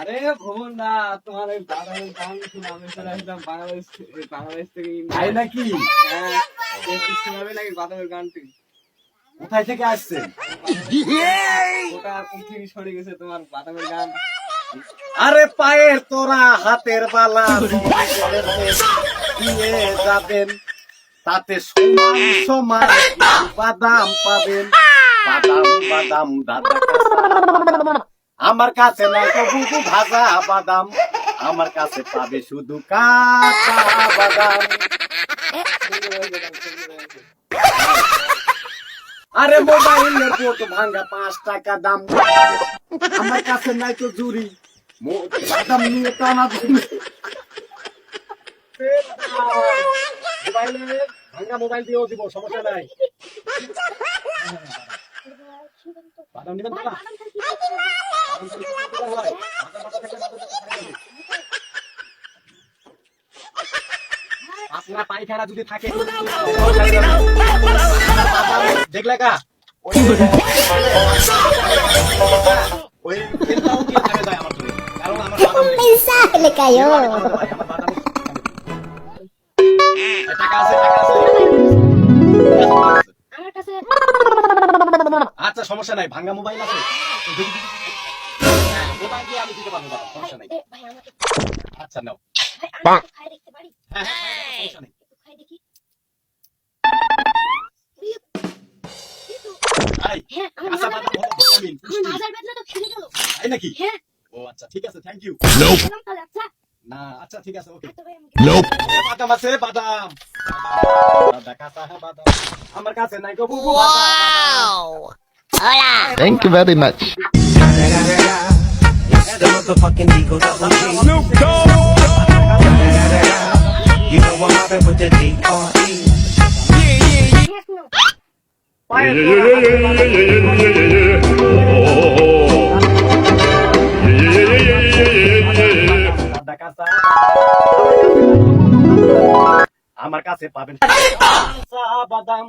আরে ভ্রমণ না তোমার ওই বাদামের গান শুনে আমি চলে আসলাম বাংলাদেশ বাংলাদেশ থেকে তাই নাকি? হ্যাঁ শোনাবে নাকি বাদামের গানটি কোথায় থেকে আসছেন ওটা পৃথিবী সরে গেছে তোমার বাদামের গান। আরে পায়ের তোরা হাতের বালা দিয়ে যাবেন। তাতে সমান সমান বাদাম পাবেন। বাদাম বাদাম দাদা। আমার কাছে না তো ভাজা বাদাম আমার কাছে পাবে শুধু কাঁচা বাদাম। আরে মোবাইলের বোট ভাঙ্গা পাঁচ টাকা দাম। আমার কাছে নাই তো জুরি বাদাম নিয়ে টানা দিলে মোবাইলে ভাঙ্গা মোবাইল দিয়েও দিব সমস্যা নাই। বাদাম নিবেন আপনার পায়খানা যদি থাকে দেখলে কা ওই থাকে যায় আমার কারণ আমার টাকা আছে টাকা আছে। আচ্ছা সমস্যা নাই ভাঙ্গা মোবাইল আছে। হ্যাঁ, মোবাইল দিয়ে আমি দিতে পারবো বাবা, সমস্যা নাই এ, ভাই আমাকে আচ্ছা নাও ভাই আমি একটু খাই দেখতে পারি হ্যাঁ, হ্যাঁ, হ্যাঁ, সমস্যা নেই একটু খাই দেখি আই, হ্যাঁ আমার কাঁচা মাজার বাদাম হলো ভিটামিন, আমার পুষ্টি। মাজার বেদনা তো খিদে গেল তাই নাকি হ্যাঁ ও আচ্ছা ঠিক আছে থ্যাংক ইউ গেলাম তাহলে আচ্ছা না আচ্ছা ঠিক আছে ওকে আচ্ছা ভাই আমাকে বাদাম আছে বাদাম বাদাম কাঁচা হ্যাঁ, বাদাম আমার কাছে নাই গো বুবু বাদাম Thank you very much. The motherfucking Eagle Double G. Snoop Dogg. You know I'm mobbing with the D.R.E. পায়ের তোরা দাদা কাঁচা আমার কাছে পাবেন বাদাম